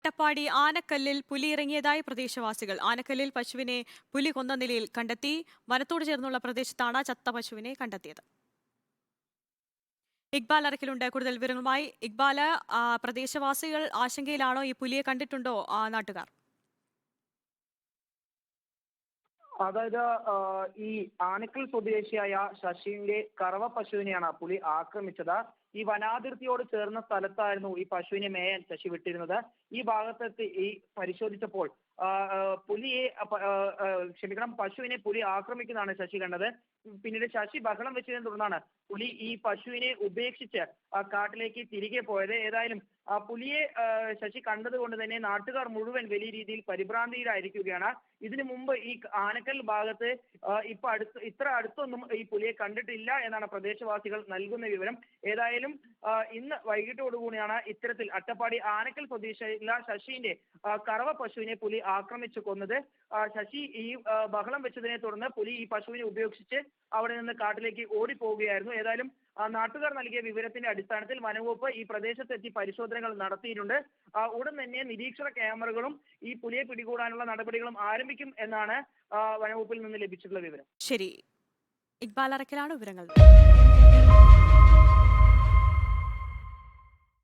അട്ടപ്പാടി ആനക്കല്ലിൽ പുലി ഇറങ്ങിയതായി പ്രദേശവാസികൾ. ആനക്കല്ലിൽ പശുവിനെ പുലി കൊന്ന നിലയിൽ കണ്ടെത്തി. വനത്തോട് ചേർന്നുള്ള പ്രദേശത്താണ് ചത്ത പശുവിനെ കണ്ടെത്തിയത്. ഇക്ബാൽ അറക്കിലുണ്ട് കൂടുതൽ വിവരങ്ങളുമായി ഇക്ബാൽ പ്രദേശവാസികൾ ആശങ്കയിലാണോ? ഈ പുലിയെ കണ്ടിട്ടുണ്ടോ നാട്ടുകാർ? അതായത് ഈ ആനക്കൽ സ്വദേശിയായ ശശിന്റെ കറവ പശുവിനെയാണ് പുലി ആക്രമിച്ചത്. ഈ വനാതിർത്തിയോട് ചേർന്ന സ്ഥലത്തായിരുന്നു ഈ പശുവിനെ മേയാൻ ശശി വിട്ടിരുന്നത്. ഈ ഭാഗത്തെത്തി ഈ പരിശോധിച്ചപ്പോൾ പുലിയെ ക്ഷമിക്കണം പശുവിനെ പുലി ആക്രമിക്കുന്നതാണ് ശശി കണ്ടത്. പിന്നീട് ശശി ബഹളം വെച്ചതിനെ തുടർന്നാണ് പുലി ഈ പശുവിനെ ഉപേക്ഷിച്ച് ആ കാട്ടിലേക്ക് തിരികെ പോയത്. ഏതായാലും ആ പുലിയെ ശശി കണ്ടതുകൊണ്ട് തന്നെ നാട്ടുകാർ മുഴുവൻ വലിയ രീതിയിൽ പരിഭ്രാന്തിയിലായിരിക്കുകയാണ്. ഇതിനു മുമ്പ് ഈ ആനക്കൽ ഭാഗത്ത് ഇപ്പൊ അടുത്ത് ഇത്ര അടുത്തൊന്നും ഈ പുലിയെ കണ്ടിട്ടില്ല എന്നാണ് പ്രദേശവാസികൾ നൽകുന്ന വിവരം. ഏതായാലും ഇന്ന് വൈകിട്ടോടുകൂടിയാണ് ഇത്തരത്തിൽ അട്ടപ്പാടി ആനക്കൽ സ്വദേശിയായ ശശിന്റെ കറവ പശുവിനെ പുലി ആക്രമിച്ചു കൊന്നത് ശശി ഈ ബഹളം വെച്ചതിനെ തുടർന്ന് പുലി ഈ പശുവിനെ ഉപയോഗിച്ച് അവിടെ നിന്ന് കാട്ടിലേക്ക് ഓടിപ്പോവുകയായിരുന്നു. ഏതായാലും നാട്ടുകാർ നൽകിയ വിവരത്തിന്റെ അടിസ്ഥാനത്തിൽ വനംവകുപ്പ് ഈ പ്രദേശത്തെത്തി പരിശോധനകൾ നടത്തിയിട്ടുണ്ട്. ഉടൻ തന്നെ നിരീക്ഷണ ക്യാമറകളും ഈ പുലിയെ പിടികൂടാനുള്ള നടപടികളും ആരംഭിക്കും എന്നാണ് വനംവകുപ്പിൽ നിന്ന് ലഭിച്ചിട്ടുള്ള വിവരം. ശരി. ഇക്ബാൽ അറക്കലാണ് വിവരങ്ങൾ.